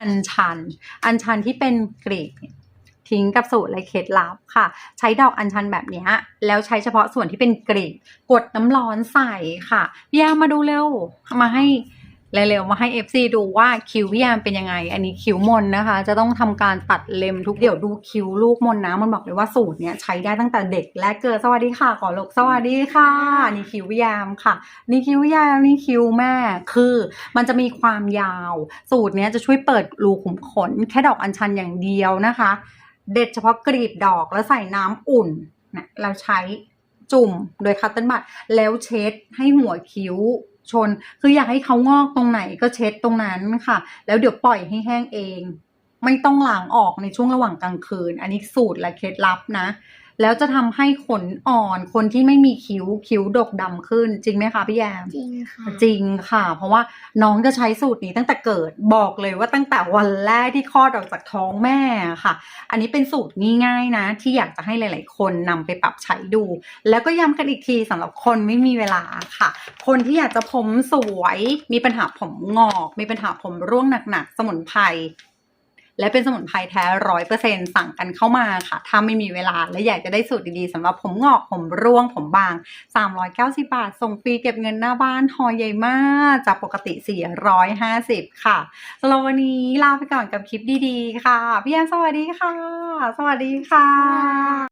อัญชัน อัญชันที่เป็นกรีกทิ้งกับสูตรและเคล็ดลับค่ะ ใช้ดอกอัญชันแบบนี้แล้วใช้เฉพาะส่วนที่เป็นกรีกกดน้ำร้อนใส่ค่ะพี่ยามาดูเร็วมาให้ เร็วๆมาให้ FC ดูว่าคิ้วพี่ยามเป็นยังไง อันนี้คิ้วมนนะคะ จะต้องทำการตัดเล็มทุกเดี๋ยวดูคิ้วลูกมนนะ มันบอกเลยว่าสูตรเนี้ยใช้ได้ตั้งแต่เด็กและเกิดสวัสดีค่ะก่อนลูกสวัสดีค่ะนี่คิ้วพี่ยามค่ะ นี่คิ้วยาวนี่คิ้วแม่ คือมันจะมีความยาว สูตรเนี้ยจะช่วยเปิดรูขุมขน แค่ดอกอัญชันอย่างเดียวนะคะ เด็ดเฉพาะกรีบดอกแล้วใส่น้ำอุ่นนะเราใช้จุ่มโดยคัตเติ้ลบัตแล้วเช็ดให้หัวคิ้ว ชน คืออยากให้เขางอกตรงไหนก็เช็ดตรงนั้นค่ะ แล้วเดี๋ยวปล่อยให้แห้งเอง ไม่ต้องล้างออกในช่วงระหว่างกลางคืน อันนี้สูตรและเคล็ดลับนะ แล้วจะทำให้ขนอ่อนคนที่ไม่มีคิ้วคิ้วดกดำขึ้น จริงไหมคะพี่แยมจริงค่ะจริงค่ะ เพราะว่าน้องจะใช้สูตรนี้ตั้งแต่เกิดบอกเลยว่าตั้งแต่วันแรกที่คลอดออกจากท้องแม่ค่ะ อันนี้เป็นสูตรง่ายๆนะ ที่อยากจะให้หลาย ๆ คนนำไปปรับใช้ดู แล้วก็ย้ำกันอีกทีสำหรับคนไม่มีเวลาค่ะ คนที่อยากจะผมสวยมีปัญหาผมงอก มีปัญหาผมร่วงหนักๆสมุนไพร และเป็นสมุนไพรแท้ร้อยเปอร์เซ็นสั่งกันเข้ามาค่ะ ถ้าไม่มีเวลาและอยากจะได้สูตรดีๆสำหรับผมงอกผมร่วงผมบาง 390 บาท ส่งฟรีเก็บเงินหน้าบ้านหอใหญ่มากจากปกติ 450 ค่ะสำหรับวันนี้ลาไปก่อนกับคลิปดีๆ ค่ะ พี่แอมสวัสดีค่ะ สวัสดีค่ะ